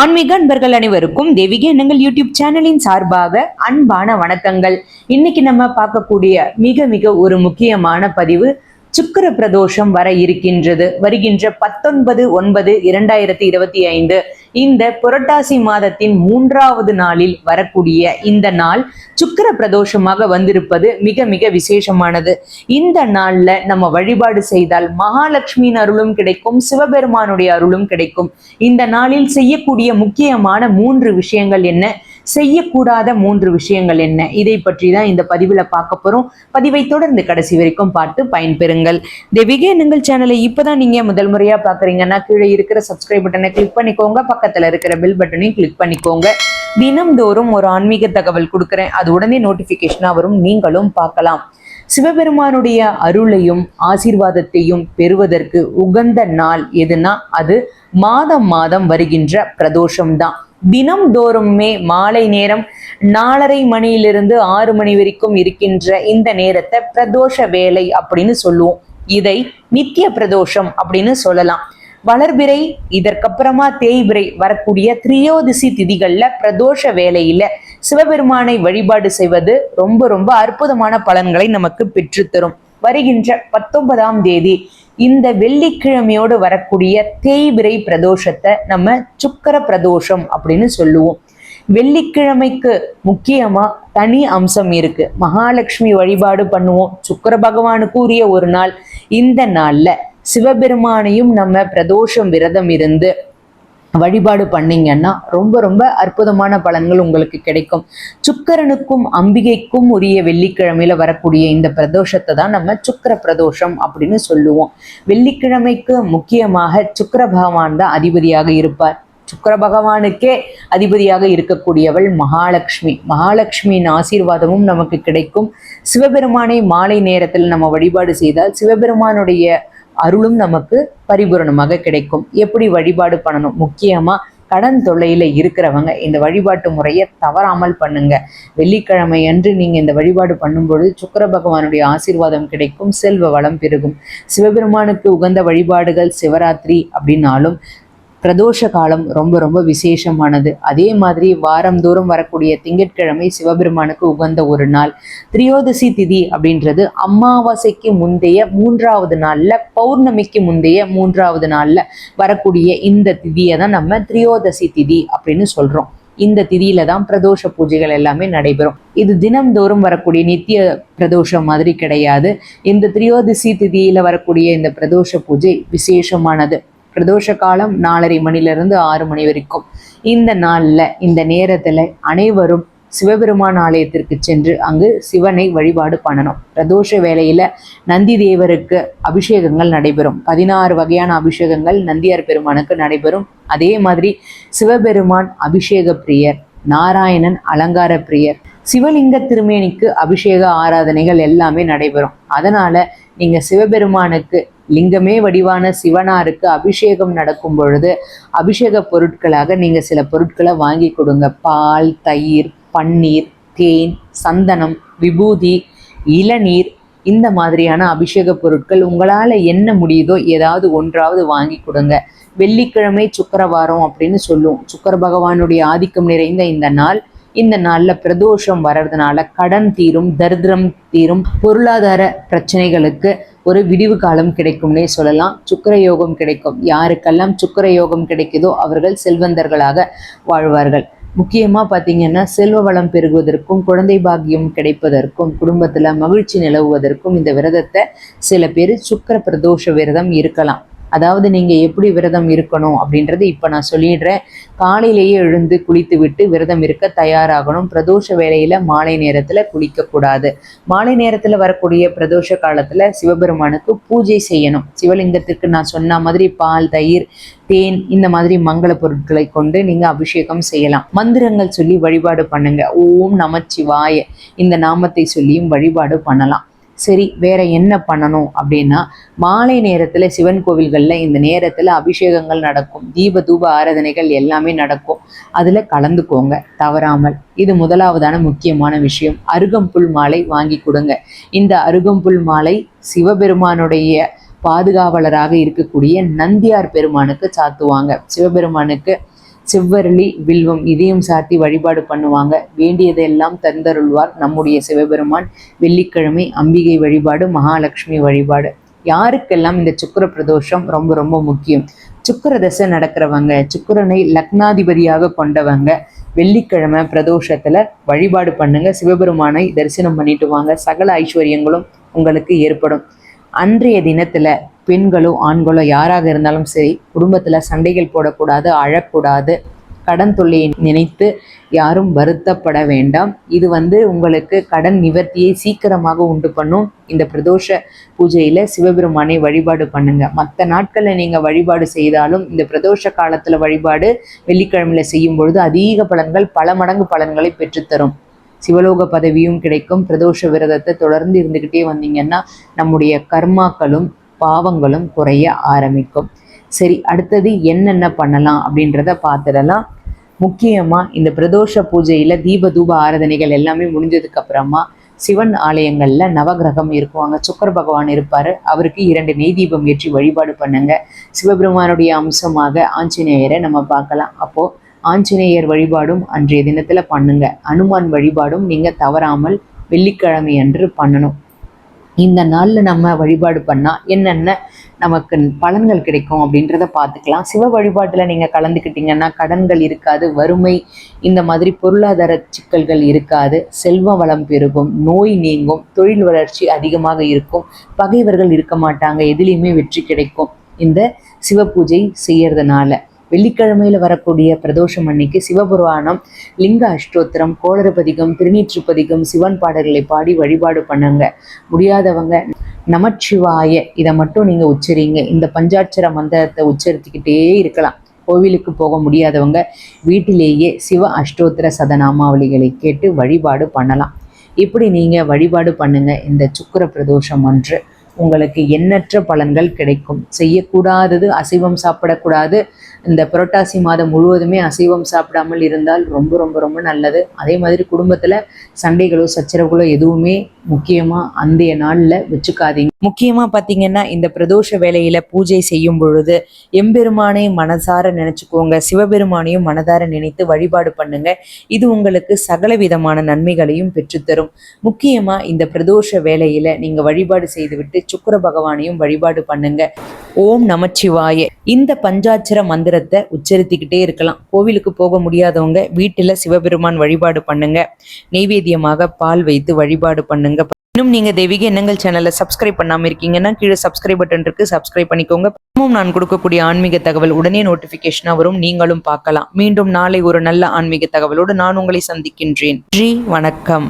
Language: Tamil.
ஆன்மீக அன்பர்கள் அனைவருக்கும் தேவிக எண்ணங்கள் யூடியூப் சேனலின் சார்பாக அன்பான வணக்கங்கள். இன்னைக்கு நம்ம பார்க்கக்கூடிய மிக மிக ஒரு முக்கியமான பதிவு சுக்கிர பிரதோஷம் வர இருக்கின்றது. வருகின்ற பத்தொன்பது ஒன்பது இரண்டாயிரத்தி இருபத்தி ஐந்து இந்த புரட்டாசி மாதத்தின் மூன்றாவது நாளில் வரக்கூடிய இந்த நாள் சுக்கர பிரதோஷமாக வந்திருப்பது மிக மிக விசேஷமானது. இந்த நாள்ல நம்ம வழிபாடு செய்தால் மகாலட்சுமியின் அருளும் கிடைக்கும் சிவபெருமானுடைய அருளும் கிடைக்கும். இந்த நாளில் செய்யக்கூடிய முக்கியமான மூன்று விஷயங்கள் என்ன? செய்யக்கூடாத மூன்று விஷயங்கள் என்ன? இதை பற்றி தான் இந்த பதிவில் பார்க்க போகிறோம் பதிவை தொடர்ந்து கடைசி வரைக்கும் பார்த்து பயன்பெறுங்கள். தெய்வீக எண்ணங்கள் சேனலை இப்போதான் நீங்க முதல் முறையா பார்க்குறீங்கன்னா கீழே இருக்கிற சப்ஸ்கிரைப் பட்டனை கிளிக் பண்ணிக்கோங்க. பக்கத்துல இருக்கிற பில் பட்டனையும் கிளிக் பண்ணிக்கோங்க. தினம்தோறும் ஒரு ஆன்மீக தகவல் கொடுக்குறேன். அது உடனே நோட்டிஃபிகேஷனாக வரும். நீங்களும் பார்க்கலாம். சிவபெருமானுடைய அருளையும் ஆசீர்வாதத்தையும் பெறுவதற்கு உகந்த நாள் எதுனா அது மாதம் மாதம் வருகின்ற பிரதோஷம்தான். தினம்தோறுமே மாலை நேரம் நாலரை மணியிலிருந்து ஆறு மணி வரைக்கும் இருக்கின்ற இந்த நேரத்தை பிரதோஷ வேலை அப்படின்னு சொல்லுவோம். இதை நித்திய பிரதோஷம் அப்படின்னு சொல்லலாம். வளர்பிறை இதற்கப்புறமா தேய்பிறை வரக்கூடிய திரியோதிசி திதிகள்ல பிரதோஷ வேலையில சிவபெருமானை வழிபாடு செய்வது ரொம்ப ரொம்ப அற்புதமான பலன்களை நமக்கு பெற்றுத்தரும். வருகின்ற பத்தொன்பதாம் தேதி இந்த வெள்ளிக்கிழமையோடு வரக்கூடிய தேய்விரை பிரதோஷத்தை நம்ம சுக்கர பிரதோஷம் அப்படின்னு சொல்லுவோம். வெள்ளிக்கிழமைக்கு முக்கியமா தனி அம்சம் இருக்கு. மகாலட்சுமி வழிபாடு பண்ணுவோம். சுக்கர பகவானுக்கு உரிய ஒரு நாள். இந்த நாள்ல சிவபெருமானையும் நம்ம பிரதோஷம் விரதம் இருந்து வழிபாடு பண்ணீங்கன்னா ரொம்ப ரொம்ப அற்புதமான பலன்கள் உங்களுக்கு கிடைக்கும். சுக்கரனுக்கும் அம்பிகைக்கும் உரிய வெள்ளிக்கிழமையில வரக்கூடிய இந்த பிரதோஷத்தை தான் நம்ம சுக்கர பிரதோஷம் அப்படின்னு சொல்லுவோம். வெள்ளிக்கிழமைக்கு முக்கியமாக சுக்கர பகவான் தான் அதிபதியாக இருப்பார். சுக்கர பகவானுக்கே அதிபதியாக இருக்கக்கூடியவள் மகாலட்சுமி. மகாலட்சுமியின் ஆசீர்வாதமும் நமக்கு கிடைக்கும். சிவபெருமானை மாலை நேரத்தில் நம்ம வழிபாடு செய்தால் சிவபெருமானுடைய அருளும் நமக்கு பரிபூரணமாக கிடைக்கும். எப்படி வழிபாடு பண்ணணும்? முக்கியமா கடன் தொல்லையில இருக்கிறவங்க இந்த வழிபாட்டு முறையை தவறாமல் பண்ணுங்க. வெள்ளிக்கிழமை அன்று நீங்க இந்த வழிபாடு பண்ணும்போது சுக்கர பகவானுடைய ஆசீர்வாதம் கிடைக்கும் செல்வ வளம் பெருகும். சிவபெருமானுக்கு உகந்த வழிபாடுகள் சிவராத்திரி அப்படின்னாலும் பிரதோஷ காலம் ரொம்ப ரொம்ப விசேஷமானது. அதே மாதிரி வாரந்தோறும் வரக்கூடிய திங்கட்கிழமை சிவபெருமானுக்கு உகந்த ஒரு நாள். திரியோதசி திதி அப்படின்றது அமாவாசைக்கு முந்தைய மூன்றாவது நாளில் பௌர்ணமிக்கு முந்தைய மூன்றாவது நாளில் வரக்கூடிய இந்த திதியை தான் நம்ம திரியோதசி திதி அப்படின்னு சொல்கிறோம் இந்த திதியில தான் பிரதோஷ பூஜைகள் எல்லாமே நடைபெறும். இது தினம்தோறும் வரக்கூடிய நித்திய பிரதோஷம் மாதிரி கிடையாது. இந்த திரியோதிசி திதியில வரக்கூடிய இந்த பிரதோஷ பூஜை விசேஷமானது. பிரதோஷ காலம் நாலரை மணிலிருந்து ஆறு மணி வரைக்கும். இந்த நாளில் இந்த நேரத்தில் அனைவரும் சிவபெருமான் ஆலயத்திற்கு சென்று அங்கு சிவனை வழிபாடு பண்ணணும். பிரதோஷ வேளையில நந்தி தேவருக்கு அபிஷேகங்கள் நடைபெறும். பதினாறு வகையான அபிஷேகங்கள் நந்தியார் பெருமானுக்கு நடைபெறும். அதே மாதிரி சிவபெருமான் அபிஷேக பிரியர் நாராயணன் அலங்கார பிரியர் சிவலிங்க திருமேனிக்கு அபிஷேக ஆராதனைகள் எல்லாமே நடைபெறும். அதனால நீங்க சிவபெருமானுக்கு லிங்கமே வடிவான சிவனாருக்கு அபிஷேகம் நடக்கும் பொழுது அபிஷேக பொருட்களாக நீங்கள் சில பொருட்களை வாங்கி கொடுங்க. பால் தயிர் பன்னீர் தேன் சந்தனம் விபூதி இளநீர் இந்த மாதிரியான அபிஷேக பொருட்கள் உங்களால் என்ன முடியுதோ ஏதாவது ஒன்றாவது வாங்கி கொடுங்க. வெள்ளிக்கிழமை சுக்கரவாரம் அப்படின்னு சொல்லுவோம். சுக்கர பகவானுடைய ஆதிக்கம் நிறைந்த இந்த நாள். இந்த நாளில் பிரதோஷம் வர்றதுனால கடன் தீரும் தரித்திரம் தீரும் பொருளாதார பிரச்சனைகளுக்கு ஒரு விடிவு காலம் கிடைக்கும்னே சொல்லலாம். சுக்கர யோகம் கிடைக்கும். யாருக்கெல்லாம் சுக்கர யோகம் கிடைக்குதோ அவர்கள் செல்வந்தர்களாக வாழ்வார்கள். முக்கியமாக பார்த்தீங்கன்னா செல்வ வளம் பெருகுவதற்கும் குழந்தை பாக்கியம் கிடைப்பதற்கும் குடும்பத்தில் மகிழ்ச்சி நிலவுவதற்கும் இந்த விரதத்தை சில பேர் சுக்கர பிரதோஷ விரதம் இருக்கலாம். அதாவது நீங்கள் எப்படி விரதம் இருக்கணும் அப்படின்றது இப்போ நான் சொல்லிடுறேன். காலையிலேயே எழுந்து குளித்து விட்டு விரதம் இருக்க தயாராகணும். பிரதோஷ வேலையில் மாலை நேரத்தில் குளிக்கக்கூடாது. மாலை நேரத்தில் வரக்கூடிய பிரதோஷ காலத்தில் சிவபெருமானுக்கு பூஜை செய்யணும். சிவலிங்கத்திற்கு நான் சொன்ன மாதிரி பால் தயிர் தேன் இந்த மாதிரி மங்கள பொருட்களை கொண்டு நீங்கள் அபிஷேகம் செய்யலாம். மந்திரங்கள் சொல்லி வழிபாடு பண்ணுங்க. ஓம் நமச்சிவாய. இந்த நாமத்தை சொல்லியும் வழிபாடு பண்ணலாம். சரி வேற என்ன பண்ணணும் அப்படின்னா மாலை நேரத்துல சிவன் கோவில்களில் இந்த நேரத்துல அபிஷேகங்கள் நடக்கும். தீப தூப ஆராதனைகள் எல்லாமே நடக்கும். அதுல கலந்துக்கோங்க. தவறாமல். இது முதலாவதான முக்கியமான விஷயம். அருகம்புல் மாலை வாங்கி கொடுங்க. இந்த அருகம்புல் மாலை சிவபெருமானுடைய பாதுகாவலராக இருக்கக்கூடிய நந்தியார் பெருமானுக்கு சாத்துவாங்க. சிவபெருமானுக்கு செவ்வரளி வில்வம் இதையும் சாத்தி வழிபாடு பண்ணுவாங்க. வேண்டியதெல்லாம் தந்தருள்வார் நம்முடைய சிவபெருமான். வெள்ளிக்கிழமை அம்பிகை வழிபாடு மகாலட்சுமி வழிபாடு. யாருக்கெல்லாம் இந்த சுக்கிர பிரதோஷம் ரொம்ப ரொம்ப முக்கியம்? சுக்கிர தசை நடக்கிறவங்க சுக்கிரனை லக்னாதிபதியாக கொண்டவங்க வெள்ளிக்கிழமை பிரதோஷத்துல வழிபாடு பண்ணுங்க. சிவபெருமானை தரிசனம் பண்ணிட்டு வாங்க. சகல ஐஸ்வர்யங்களும் உங்களுக்கு ஏற்படும். அன்றைய தினத்துல பெண்களோ ஆண்களோ யாராக இருந்தாலும் சரி குடும்பத்துல சண்டைகள் போடக்கூடாது அழக்கூடாது கடன் தொல்லையை நினைத்து யாரும் வருத்தப்பட வேண்டாம். இது வந்து உங்களுக்கு கடன் நிவர்த்தியை சீக்கிரமாக உண்டு பண்ணும். இந்த பிரதோஷ பூஜையில சிவபெருமானை வழிபாடு பண்ணுங்க. மற்ற நாட்களில் நீங்க வழிபாடு செய்தாலும் இந்த பிரதோஷ காலத்துல வழிபாடு வெள்ளிக்கிழமையில செய்யும் பொழுது அதிக பலன்கள் பல மடங்கு பலன்களை பெற்றுத்தரும். சிவலோக பதவியும் கிடைக்கும். பிரதோஷ விரதத்தை தொடர்ந்து இருந்துக்கிட்டே வந்தீங்கன்னா நம்முடைய கர்மாக்களும் பாவங்களும் குறைய ஆரம்பிக்கும். சரி அடுத்தது என்னென்ன பண்ணலாம் அப்படின்றத பார்த்துடலாம். முக்கியமாக இந்த பிரதோஷ பூஜையில் தீப தூப ஆராதனைகள் எல்லாமே முடிஞ்சதுக்கு அப்புறமா சிவன் ஆலயங்களில் நவகிரகம் இருக்குவாங்க. சுக்கர பகவான் இருப்பார். அவருக்கு இரண்டு நெய் தீபம் ஏற்றி வழிபாடு பண்ணுங்க. சிவபெருமானுடைய அம்சமாக ஆஞ்சநேயரை நம்ம பார்க்கலாம். அப்போது ஆஞ்சநேயர் வழிபாடும் அன்றைய தினத்தில் பண்ணுங்க. அனுமான் வழிபாடும் நீங்கள் தவறாமல் வெள்ளிக்கிழமை அன்று பண்ணணும். இந்த நாளில் நம்ம வழிபாடு பண்ணால் என்னென்ன நமக்கு பலன்கள் கிடைக்கும் அப்படின்றத பார்த்துக்கலாம். சிவ வழிபாட்டில் நீங்கள் கலந்துக்கிட்டீங்கன்னா கடன்கள் இருக்காது வறுமை இந்த மாதிரி பொருளாதார சிக்கல்கள் இருக்காது. செல்வ வளம் பெருகும் நோய் நீங்கும் தொழில் வளர்ச்சி அதிகமாக இருக்கும். பகைவர்கள் இருக்க மாட்டாங்க எதுலேயுமே வெற்றி கிடைக்கும். இந்த சிவ பூஜை செய்யறதுனால. வெள்ளிக்கிழமையில வரக்கூடிய பிரதோஷம் அன்னைக்கு சிவபுராணம் லிங்க அஷ்டோத்திரம் கோளரபதிகம் திருநீற்றுப்பதிகம் சிவன் பாடல்களை பாடி வழிபாடு பண்ணுங்க. முடியாதவங்க நமச்சிவாய இதை மட்டும் நீங்கள் உச்சரிங்க. இந்த பஞ்சாட்சர மந்திரத்தை உச்சரித்துக்கிட்டே இருக்கலாம். கோவிலுக்கு போக முடியாதவங்க வீட்டிலேயே சிவ அஷ்டோத்திர சதநாமாவளிகளை கேட்டு வழிபாடு பண்ணலாம். இப்படி நீங்கள் வழிபாடு பண்ணுங்க. இந்த சுக்கிர பிரதோஷம் அன்று உங்களுக்கு எண்ணற்ற பலன்கள் கிடைக்கும். செய்யக்கூடாதது அசைவம் சாப்பிடக்கூடாது இந்த புரட்டாசி மாதம் முழுவதுமே அசைவம் சாப்பிடாமல் இருந்தால் ரொம்ப ரொம்ப ரொம்ப நல்லது. அதே மாதிரி குடும்பத்தில் சண்டைகளோ சச்சரவுகளோ எதுவுமே முக்கியமாக அந்தைய நாளில் வச்சுக்காதீங்க. முக்கியமாக பார்த்தீங்கன்னா இந்த பிரதோஷ வேலையில் பூஜை செய்யும் பொழுது எம்பெருமானை மனசார நினச்சிக்கோங்க. சிவபெருமானையும் மனதார நினைத்து வழிபாடு பண்ணுங்க. இது உங்களுக்கு சகல விதமான நன்மைகளையும் பெற்றுத்தரும். முக்கியமாக இந்த பிரதோஷ வேலையில் நீங்கள் வழிபாடு செய்துவிட்டு சுக்கிர பகவானையும் வழிபாடு பண்ணுங்க. ஓம் நமச்சிவாய. இந்த பஞ்சாட்சர மந்திரத்தை உச்சரித்துக்கிட்டே இருக்கலாம். கோவிலுக்கு போக முடியாதவங்க வீட்டில் சிவபெருமான் வழிபாடு பண்ணுங்க. நெய்வேத்தியமாக பால் வைத்து வழிபாடு பண்ணுங்க. இன்னும் நீங்க தெய்வீக எண்ணங்கள் சேனலை சப்ஸ்கிரைப் பண்ணாம இருக்கீங்கன்னா கீழே சப்ஸ்கிரைப் பட்டன் இருக்கு. சப்ஸ்கிரைப் பண்ணிக்கோங்க. இன்னும் நான் கொடுக்கக்கூடிய ஆன்மீக தகவல் உடனே நோட்டிபிகேஷனா வரும். நீங்களும் பார்க்கலாம். மீண்டும் நாளை ஒரு நல்ல ஆன்மீக தகவலோடு நான் உங்களை சந்திக்கின்றேன். நன்றி வணக்கம்.